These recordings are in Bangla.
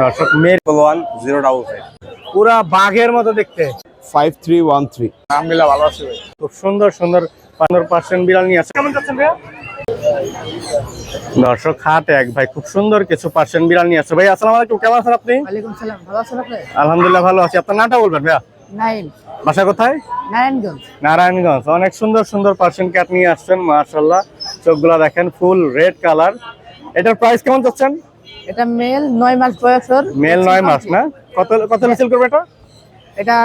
দর্শক মেয়ের ওয়ান জিরো ডাবল ফাইভ পুরা বাঘের মতো দেখতে। ফাইভ থ্রি ওয়ান থ্রি আলহামদুলিল্লাহ ভালো আছি ভাই। খুব সুন্দর সুন্দর পনেরো পার্সেন্ট বিড়াল নিয়ে আসছে। কেমন যাচ্ছেন ভাইয়া? দর্শক হাট এক ভাই খুব সুন্দর কিছু পার্সেন্ট বিড়াল নিয়ে আসছে। ভাই আসসালামু আলাইকুম কেমন আছেন আপনি? সালাম ভালো আছেন আপনি? আলহামদুলিল্লাহ ভালো আছি। আপনার নামটা বলবেন ভাইয়া? নাইন বাসা কোথায়? নারায়ণগঞ্জ। নারায়ণগঞ্জ। অনেক সুন্দর সুন্দর পার্সেন্ট ক্যাট নিয়ে আসছেন মার্শাল্লাহ চোখগুলা দেখেন ফুল রেড কালার। এটার প্রাইস কেমন যাচ্ছেন? এটা মেল নয় মাস বয়সের মেল নয় মাস না? কত কত সেল করবে এটা? এটা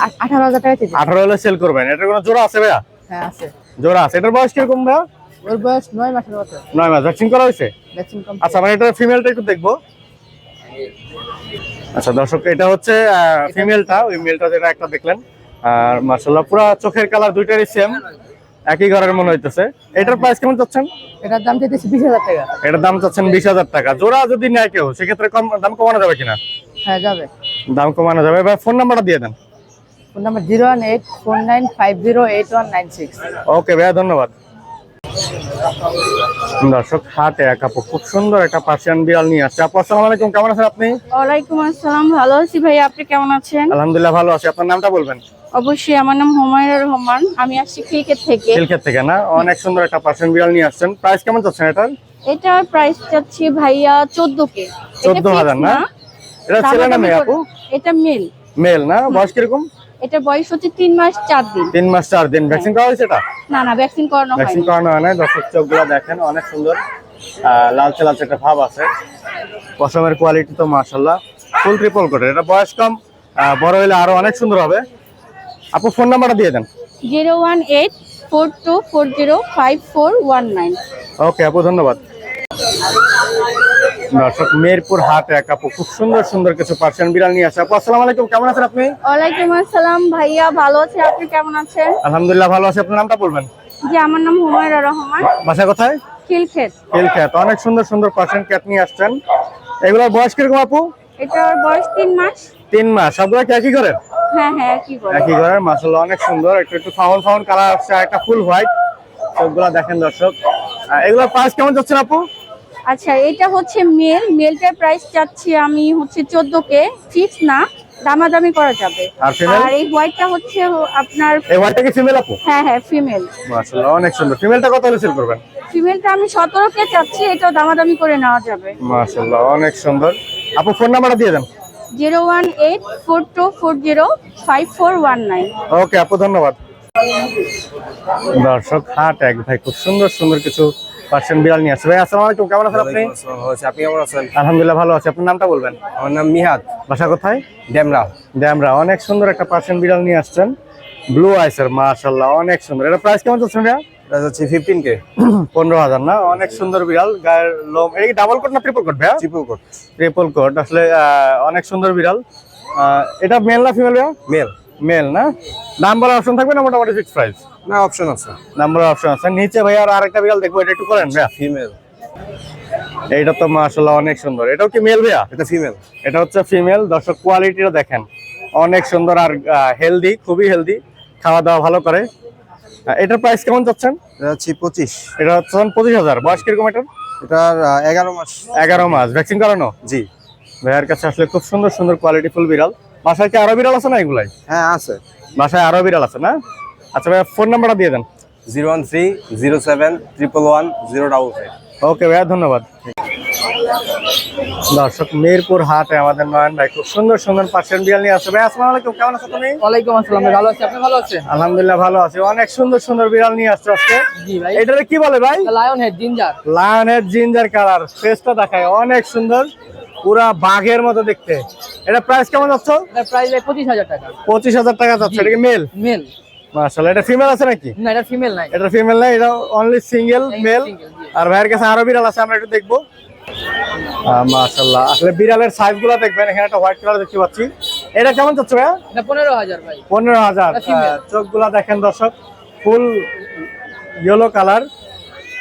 আ- আঠারো হাজার টাকা কেজি। আঠারো হলে সেল করবেন। এটা কোনো জোড়া আছে ভাইয়া? হ্যাঁ আছে। জোড়া আছে। এটার বয়স কীরকম ভাইয়া? ওর বয়স নয় মাসের মতো। নয় মাস। ভ্যাকসিন করা হয়েছে? ভ্যাকসিন কম আচ্ছা মানে এটা ফিমেলটা একটু দেখব। আচ্ছা দর্শক এটা হচ্ছে ফিমেলটা ওই মেলটা যেটা একটা দেখলেন। আর মার্শাল্লাহ পুরো চোখের কালার দুইটারই সেম একই ঘরের মনে হইতেছে। এটার প্রাইস কেমন চাচ্ছেন? এটার দাম চাইতেছি বিশ হাজার টাকা। এটার দাম চাচ্ছেন বিশ হাজার টাকা। জোড়া যদি নেয় কেউ সেক্ষেত্রে কম দাম কমানো যাবে কিনা? হ্যাঁ যাবে। দাম কমানো যাবে। এবার ফোন নাম্বারটা দিয়ে দেন। Phone number zero one eight four nine five zero eight one nine six. Okay ভাইয়া ধন্যবাদ। দর্শক হাটে এক আপু খুব সুন্দর একটা পার্সিয়ান বিড়াল নিয়ে আসছে। আপু আসসালামু আলাইকুম। কেমন আছেন আপনি? ওয়ালাইকুম আসসালাম। ভালো আছি ভাই আপনি কেমন আছেন? আলহামদুলিল্লাহ ভালো আছি। আপনার নামটা বলবেন? অবশ্যই আমার নাম হুমায়ুর রহমান। আমি আসছি ক্রিকেট থেকে। সিলক্ষেত থেকে না? অনেক সুন্দর একটা পার্সিয়ান বিড়াল নিয়ে আসছেন। প্রাইস কেমন চাচ্ছেন এটার? এটার প্রাইস চাচ্ছি ভাইয়া চোদ্দ কে। 14,000 না? এটা ছেলে না মেয়ে আপু? এটা মেল মেল না? বয়স কীরকম? এটার বয়স হচ্ছে তিন মাস চার দিন। তিন মাস চার দিন। ভ্যাকসিন করা হয়েছে এটা? না না ভ্যাকসিন করানো ভ্যাকসিন করানো হয় না দর্শক চোখগুলো দেখেন অনেক সুন্দর। লালচে লালচে একটা ভাব আছে। পশমের কোয়ালিটি তো মাশাল্লাহ ফুল ট্রিপল কোটের এটা বয়স কম বড় হলে আরও অনেক সুন্দর হবে। আপু ফোন নাম্বারটা দিয়ে দেন। Zero one eight four two four zero five four one nine. Okay আপু ধন্যবাদ। দর্শক মেহেরপুর হাট এক আপু খুব সুন্দর সুন্দর কিছু পার্সিয়ান বিড়াল নিয়ে আসে। আপু আসসালামু আলাইকুম কেমন আছেন আপনি? ওয়ালাইকুম আসসালাম ভাইয়া ভালো আছি আপনি কেমন আছেন? আলহামদুলিল্লাহ ভালো আছি। আপনার নামটা বলবেন? জি আমার নাম হুমায়রা রহমান। বাসা কোথায়? খিলক্ষেত। তেল অনেক সুন্দর সুন্দর পার্সিয়ান ক্যাট নিয়ে আসছেন। এগুলোর বয়স কীরকম আপু? এটার বয়স তিন মাস। তিন মাস। সবগুলো কি ঘরের? হ্যাঁ হ্যাঁ কি করে একই ঘরের মাসাল্লাহ অনেক সুন্দর। একটু একটু ফাউন ফাউন কালার আসছে আর একটা ফুল হোয়াইট। সবগুলা দেখেন দর্শক। এগুলোর প্রাইস কেমন যাচ্ছেন আপু? আচ্ছা এটা হচ্ছে মেল। মেলটার প্রাইস চাচ্ছি আমি হচ্ছে চোদ্দ কে ফিক্স না দামাদামি করা যাবে। আর female? আর এই হোয়াইটটা হচ্ছে আপনার এই হোয়াইটটা কি ফিমেল আপু? হ্যাঁ হ্যাঁ ফিমেল মাসাল্লাহ অনেক সুন্দর। ফিমেলটা কত হলে সেল করবেন? ফিমেলটা আমি সতেরো কে চাচ্ছি এটাও দামাদামি করে নেওয়া যাবে। মাসাল্লাহ অনেক সুন্দর। আপু ফোন নাম্বারটা দিয়ে দেন। Zero one eight four two four zero five four one nine. Okay আপু ধন্যবাদ। দর্শক হাট এক ভাই খুব সুন্দর সুন্দর কিছু পার্সিয়ান বিড়াল নিয়ে আসছে। ভাই আসসালামু আলাইকুম কেমন আছেন আপনি? আপনি কেমন আছেন? আলহামদুলিল্লাহ ভালো আছি। আপনার নামটা বলবেন? আমার নাম মিহাদ বাসা কোথায়? ড্যামরা। ড্যামরা। অনেক সুন্দর একটা পার্সিয়ান বিড়াল নিয়ে আসছেন। ব্লু আইসের মাশাল্লাহ অনেক সুন্দর। এটা প্রাইস কেমন চলছে ভাইয়া? এটা হচ্ছে কে না? অনেক সুন্দর বিড়াল গায়ের লোম। এটা কি ডাবল কোট না ট্রিপল কোট ভাইয়া? চিপু কোট ট্রিপল কোট আসলে অনেক সুন্দর বিড়াল। এটা মেল না ফিমেল ভাইয়া? মেল মেল না? দাম বলার অপশন থাকবে না মোটামুটি ফিক্স প্রাইস না অপশন আছে। অপশন আছে। নিচে ভাইয়া আর আরেকটা বিড়াল দেখব এটা একটু করেন ভাইয়া। ফিমেল এইটা তো মাশাল্লাহ অনেক সুন্দর। এটাও কি মেল ভাইয়া? এটা ফিমেল এটা হচ্ছে ফিমেল দর্শক কোয়ালিটিটা দেখেন। অনেক সুন্দর আর হেলদি খুবই হেলদি খাওয়া দাওয়া ভালো করে। এটার প্রাইস কেমন যাচ্ছেন এটা হচ্ছে পঁচিশ। এটা হচ্ছে পঁচিশ হাজার। বয়স কীরকম এটার? এটার এগারো মাস। এগারো মাস। ভ্যাকসিন করানো? জি। ভাইয়ার কাছে আসলে খুব সুন্দর সুন্দর কোয়ালিটি ফুল বিড়াল বাসায় কি আরও বিড়াল আছে না এগুলাই? হ্যাঁ আছে। বাসায় আরও বিড়াল আছে না? আচ্ছা ভাইয়া ফোন নাম্বারটা দিয়ে দেন। Zero one three zero seven triple one zero double five. Okay ভাইয়া ধন্যবাদ। দর্শক মিরপুর হাটে আমাদের নয়ন ভাই খুব সুন্দর সুন্দর পার্সিয়ান বিড়াল নিয়ে আসছে ভাই আসসালামু আলাইকুম কেমন আছো তুমি? ওয়ালাইকুম আসসালাম ভালো আছি আপনি ভালো আছেন? আলহামদুলিল্লাহ ভালো আছি। অনেক সুন্দর সুন্দর বিড়াল নিয়ে আসছো আজকে। জি ভাই। এটারে কি বলে ভাই? লায়ন হেড জিঞ্জার লায়নের জিঞ্জার কালার ফেসটা দেখায় অনেক সুন্দর। পুরা বাঘের মতো দেখতে। এটা প্রাইস কেমন যাচ্ছে? প্রাইস পঁচিশ হাজার টাকা। পঁচিশ হাজার টাকা যাচ্ছে এটা কি মেল মেল মাশাআল্লাহ এটা ফিমেল আছে নাকি? না এটা ফিমেল নাই। এটা ফিমেল নাই এটা অনলি সিঙ্গেল মেল আর ভাইয়ের কাছে আরও বিড়াল আছে আমরা একটু দেখব। আসলে বিড়ালের সাইজগুলো দেখবেন এখানে একটা হোয়াইট কালার দেখতে পাচ্ছি। এটা কেমন ভাইয়া? পনেরো হাজার ভাই। পনেরো হাজার। চোখগুলা দেখেন দর্শক ফুল ইয়েলো কালার।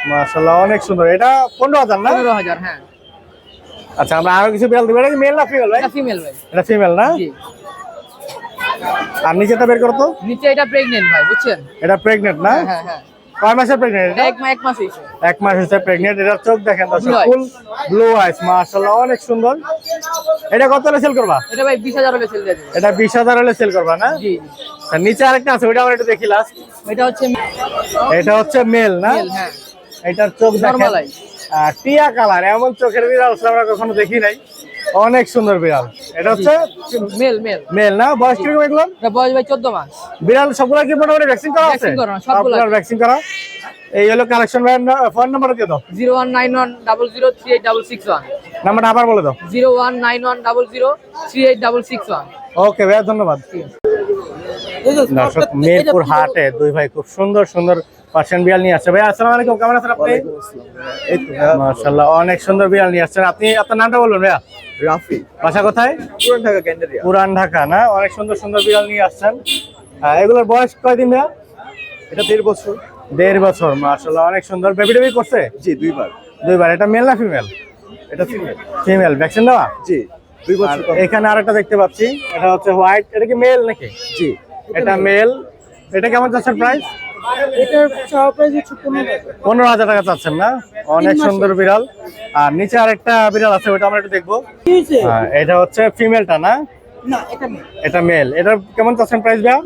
মাশাআল্লাহ অনেক সুন্দর। এটা পনেরো হাজার না? পনেরো হাজার হ্যাঁ। আচ্ছা আমরা আরও কিছু বিড়াল দিব। এটা কি মেল না ফিমেল ভাই? ফিমেল ভাই। এটা ফিমেল না? আর নিচেটা বের করো তো। নিচে এটা প্রেগনেন্ট ভাই বুঝছেন? এটা প্রেগনেন্ট না? হ্যাঁ হ্যাঁ হ্যাঁ। কয় মাসের প্রেগনেন্ট এক মাস এক মাস হচ্ছে প্রেগনেন্ট এটার চোখ দেখেন ফুল ব্লু আইস মাশাআল্লাহ অনেক সুন্দর। এটা কত হলে সেল করবা? এটা ভাই বিশ হাজার হলে সেল দিয়ে এটা বিশ হাজার হলে সেল করবা না? জি। আর নিচে আরেকটা আছে ওইটা আমরা একটু দেখি লাস্ট এটা হচ্ছে এটা হচ্ছে মেল না? হ্যাঁ। এটার চোখ দেখেন। টিয়া কালার এমন চোখের বিড়াল আমরা কখনো দেখি নাই। অনেক সুন্দর বিড়াল। এটা হচ্ছে মেল মেল। মেল না? বয়স কীরকম এগুলো? বয়স ভাই চোদ্দ মাস। বিড়াল সবগুলো কি মোটামুটি ভ্যাকসিন করা আছে? সবগুলো ভ্যাকসিন করা। এই হলো কালেকশন ভাই ফোন নাম্বার দিয়ে দাও। Zero one nine one double zero three eight double six one. নাম্বারটা আবার বলে দাও। Zero one nine one double zero three eight double six one. Okay ভাইয়া ধন্যবাদ। দর্শক মিরপুর হাটে দুই ভাই খুব সুন্দর সুন্দর পার্সিয়ান বিড়াল নিয়ে আসছে। ভাই আসসালামু আলাইকুম কেমন আছেন আপনি? মাশাআল্লাহ অনেক সুন্দর বিড়াল নিয়ে আসছেন। আপনি আপনার নামটা বলবেন ভাইয়া। রাফি। বাসা কোথায়? পুরান ঢাকা ক্যান্ডারিয়া পুরান ঢাকা না? অনেক সুন্দর সুন্দর বিড়াল নিয়ে আসছেন। আহ, এগুলোর বয়স কয়দিন ভাইয়া? এটা দেড় বছর। দেড় বছর মাশাআল্লাহ অনেক সুন্দর। বেবি টেবি করছে? জি দুইবার। দুইবার এটা মেল না ফিমেল এটা ফিমেল ফিমেল ভ্যাকসিন দেওয়া? জি দুই আর বছর এখানে আরেকটা দেখতে পাচ্ছি এটা হচ্ছে হোয়াইট এটা কি মেল নাকি? জি। এটা মেল এটা কেমন যাচ্ছেন প্রাইস এটার চাওয়া প্রাইস হচ্ছে পনেরো পনেরো হাজার টাকা চাচ্ছেন না? অনেক সুন্দর বিড়াল। আর নিচে আরেকটা বিড়াল আছে ওটা আমরা একটু দেখব। হ্যাঁ, এটা হচ্ছে ফিমেলটা না? না এটা মেল এটা মেল এটা কেমন চাচ্ছেন প্রাইস ভাইয়া?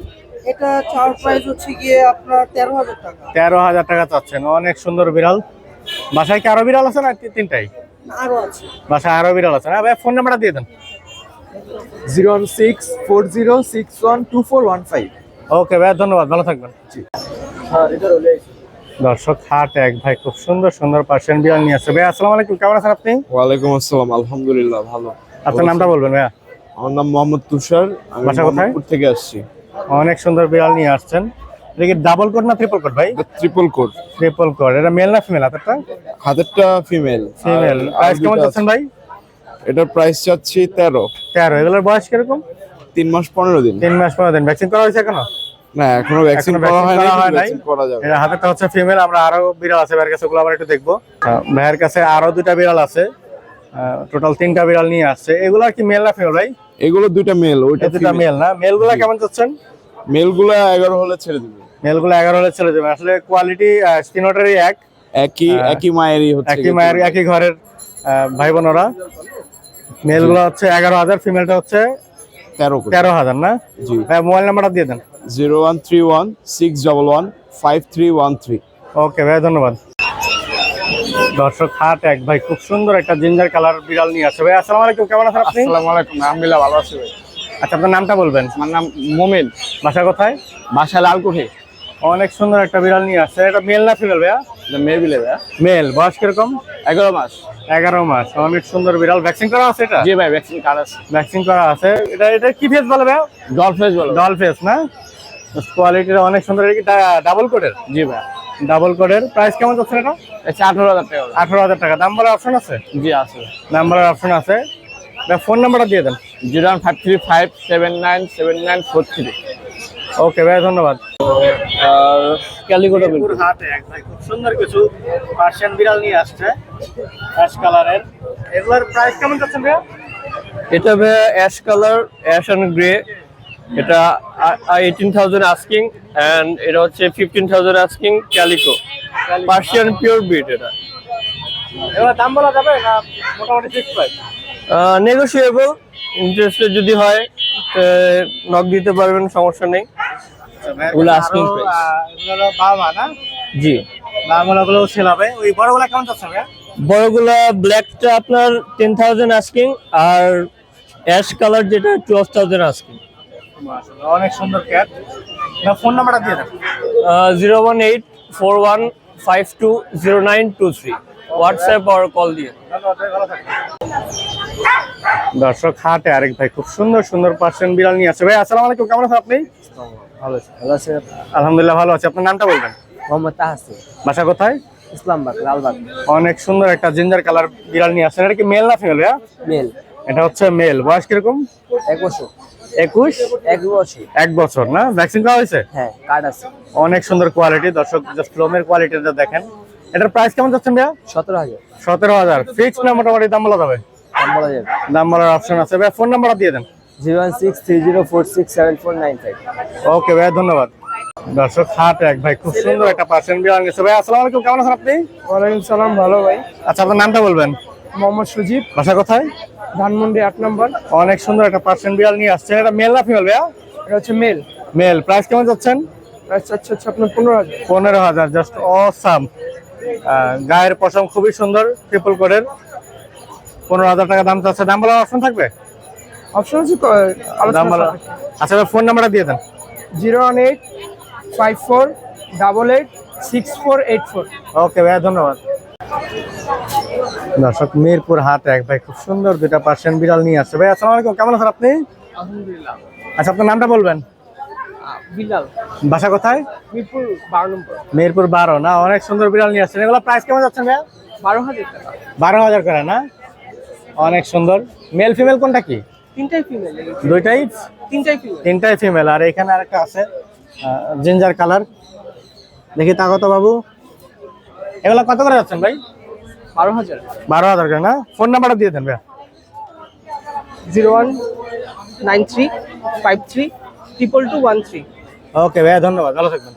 এটা চাওয়ার প্রাইস হচ্ছে গিয়ে আপনার তেরো হাজার টাকা। তেরো হাজার টাকা চাচ্ছেন অনেক সুন্দর বিড়াল। বাসায় কি আরও বিড়াল আছে না তিনটাই? আরও আছে। বাসায় আরও বিড়াল আছে। না ভাই ফোন নাম্বারটা দিয়ে দেন। Zero one six four zero six one two four one five. Okay ভাই ধন্যবাদ। ভালো থাকবেন। দর্শক হাট এক ভাই খুব সুন্দর সুন্দর পার্সিয়ান বিড়াল নিয়ে আসছে। ভাই আসসালামু আলাইকুম কেমন আছেন আপনি? ওয়ালাইকুম আসসালাম আলহামদুলিল্লাহ ভালো। আপনার নামটা বলবেন ভাইয়া। আমার নাম মোহাম্মদ তুষার আমি? মোহাম্মদপুর থেকে আসছি। অনেক সুন্দর বিড়াল নিয়ে আসছেন। এটা কি ডাবল কোট না ট্রিপল কোট ভাই? ট্রিপল কোড ট্রিপল কোট এটা মেল না ফিমেল আপনারটা হাতেরটা ফিমেল ফিমেল প্রাইস কেমন যাচ্ছেন ভাই? এটার প্রাইস চাচ্ছি তেরো। তেরো। এগুলোর বয়স কীরকম? তিন মাস পনেরো দিন। তিন মাস পনেরো দিন। ভ্যাকসিন করা হয়েছে এখনও? না এখনও ভ্যাকসিন করা হয় হয় নাই। করা যাবে। এটা হাতেরটা হচ্ছে ফিমেল আমরা আরও বিড়াল আছে ভাইয়ের কাছে ওগুলো আবার একটু দেখব। ভাইয়ের কাছে আরও দুইটা বিড়াল আছে। টোটাল তিনটা বিড়াল নিয়ে আসছে। এগুলা কি মেল না ফিমেল ভাই? এগুলো দুইটা মেল ওইটা এই দুটা মেল না? মেলগুলা কেমন যাচ্ছেন? মেলগুলো এগারো হলে ছেড়ে দিবে। মেলগুলো এগারো হলে চলে যাবে আসলে কোয়ালিটি তিনোটারই এক। একই হ্যাঁ। একই মায়েরই হচ্ছে একই মায়ের একই ঘরের ভাই বোনরা মেলগুলো হচ্ছে এগারো হাজার ফিমেলটা হচ্ছে তেরো করে। তেরো হাজার না? জি। মোবাইল নাম্বারটা দিয়ে দেন। Zero one three one six double one five three one three. Okay ভাই ধন্যবাদ। দর্শক হাট এক ভাই খুব সুন্দর একটা জিঞ্জার কালার বিড়াল নিয়ে আছে ভাই আসসালামু আলাইকুম কেমন আছেন আপনি? আসসালামু আলাইকুম আলহামদুলিল্লাহ ভালো আছি ভাই। আচ্ছা আপনার নামটা বলবেন? আমার নাম মোমেন। বাসা কোথায়? বাসা লালকুঠি। অনেক সুন্দর একটা বিড়াল নিয়ে আসছে। এটা মেল না ফিমেল ভাইয়া? মেয়ে বিলে ভাই মেল বয়স কীরকম? এগারো মাস। এগারো মাস। অনেক সুন্দর বিড়াল। ভ্যাকসিন করা আছে এটা? জি ভাই ভ্যাকসিন কার্ড আছে। ভ্যাকসিন করা আছে। এটা এটা কি ফেস বলে ভাইয়া ডল ফেস বলো। ডল ফেস না? কোয়ালিটিটা অনেক সুন্দর। এটা কি ডাবল কোডের জি ভাই। ডাবল কোডের প্রাইস কেমন যাচ্ছে এটা? আচ্ছা আঠারো হাজার টাকা। করে। আঠারো হাজার টাকা। দাম বলার অপশন আছে? জি আছে। নাম্বারের অপশন আছে। ফোন নাম্বারটা দিয়ে দেন। Zero one five three five seven nine seven nine four three. Okay ভাই ধন্যবাদ। আর ক্যালিকোটা মিরপুর। হাটে এক। খুব সুন্দর কিছু পার্সিয়ান বিড়াল নিয়ে আসছে। অ্যাশ কালারের এগুলোর প্রাইস কেমন যাচ্ছে ভাইয়া? এটা ভাইয়া ash colour ash and grey এটা এইটিন থাউজেন্ড আস্কিং অ্যান্ড এটা হচ্ছে fifteen thousand asking calico Persian pure bit এটা। এগুলোর দাম বলা যাবে না মোটামুটি ফিক্স প্রাইস নেগোসিয়েবল ইন্টারেস্টেড যদি হয় নক দিতে পারবেন সমস্যা নেই। ওগুলো asking price। এগুলো বাবা না? জি। বাংলা সেল হবে। ওই বড়গুলো কেমন যাচ্ছে ভাইয়া? বড়গুলা ব্ল্যাকটা আপনার টেন থাউজেন্ড আস্কিং আর অ্যাশ কালার যেটা আস্কিং অনেক সুন্দর ক্যাট না ফোন নাম্বারটা দিয়ে দেন। Zero one eight four one five two zero nine two three WhatsApp আর কল দিয়ে। দর্শক হাটে আরেক ভাই খুব সুন্দর সুন্দর পার্সেন্ট বিড়াল নিয়ে আছে ভাই আসসালামু আলাইকুম কেমন আছেন আপনি? ভালো আছে ভালো আছে। আলহামদুলিল্লাহ ভালো আছে। আপনার নামটা বলবেন? মোহাম্মদ তাহাসি বাসা কোথায়? ইসলামবাগ লালবাগ। অনেক সুন্দর একটা জিঞ্জার কালার বিড়াল নিয়ে আসছেন। এটা কি মেল না ফিমেল ভাইয়া? মেল। এটা হচ্ছে মেল। বয়স কীরকম? এক বছর। একুশ? এক বছর। এক বছর না? ভ্যাকসিন হয়েছে? হ্যাঁ কার্ড আছে। অনেক সুন্দর কোয়ালিটি দর্শক জাস্ট লোমের কোয়ালিটিটা দেখেন। এটার প্রাইস কেমন যাচ্ছেন ভাইয়া? সতেরো হাজার। সতেরো হাজার। ফিক্স না মোটামুটি দাম বলা যাবে? দাম বলা যাবে। দাম বলার অপশন আছে। ভাই ফোন নাম্বারটা দিয়ে দেন। Zero one six three zero four six seven four nine five. Okay ভাইয়া ধন্যবাদ। দর্শক হাট এক ভাই খুব সুন্দর একটা পার্সেন্ট বিড়াল নিয়েছে ভাই আসসালামু আলাইকুম কেমন আছেন আপনি? ওয়ালাইকুম সালাম ভালো ভাই। আচ্ছা আপনার নামটা বলবেন? মোহাম্মদ সুজিব। বাসা কোথায়? ধানমন্ডি আট নম্বর। অনেক সুন্দর একটা পার্সেন্ট বিড়াল নিয়ে আসছেন এটা মেল না ফিমেল ভাইয়া? এটা হচ্ছে মেল মেল প্রাইস কেমন যাচ্ছেন? প্রাইস চাচ্ছে হচ্ছে আপনার পনেরো হাজার। পনেরো হাজার জাস্ট অসাম গায়ের পশম খুবই সুন্দর ট্রিপল কোডের পনেরো হাজার টাকা দাম চাচ্ছে। দাম বলার অপশন থাকবে? অপশন আছে আচ্ছা ফোন নাম্বারটা দিয়ে দেন। Zero one eight five four double eight six four eight four. Okay ভাইয়া ধন্যবাদ। দর্শক মিরপুর হাট এক ভাই খুব সুন্দর দুটা পার্সেন্ট বিড়াল নিয়ে আসছে। ভাই আসসালামু আলাইকুম কেমন আছেন আপনি? আলহামদুলিল্লাহ। আচ্ছা আপনার নামটা বলবেন? বিলাল বাসা কোথায়? মিরপুর বারো নম্বর। মিরপুর বারো না অনেক সুন্দর বিড়াল নিয়ে আসছেন। এগুলো প্রাইস কেমন যাচ্ছেন ভাইয়া? বারো হাজার টাকা। বারো হাজার করে না? অনেক সুন্দর। মেল ফিমেল কোনটা কি? তিনটাই ফিমেল দুইটাই? তিনটাই ফিমেল তিনটাই ফিমেল আর এখানে আরেকটা আছে জিঞ্জার কালার দেখি তা কত বাবু। এগুলো কত করে যাচ্ছেন ভাই? বারো হাজার। বারো হাজার করে না? ফোন নাম্বারটা দিয়ে দেন ভাইয়া। Zero one nine three five three triple two one three. Okay ভাইয়া ধন্যবাদ ভালো থাকবেন।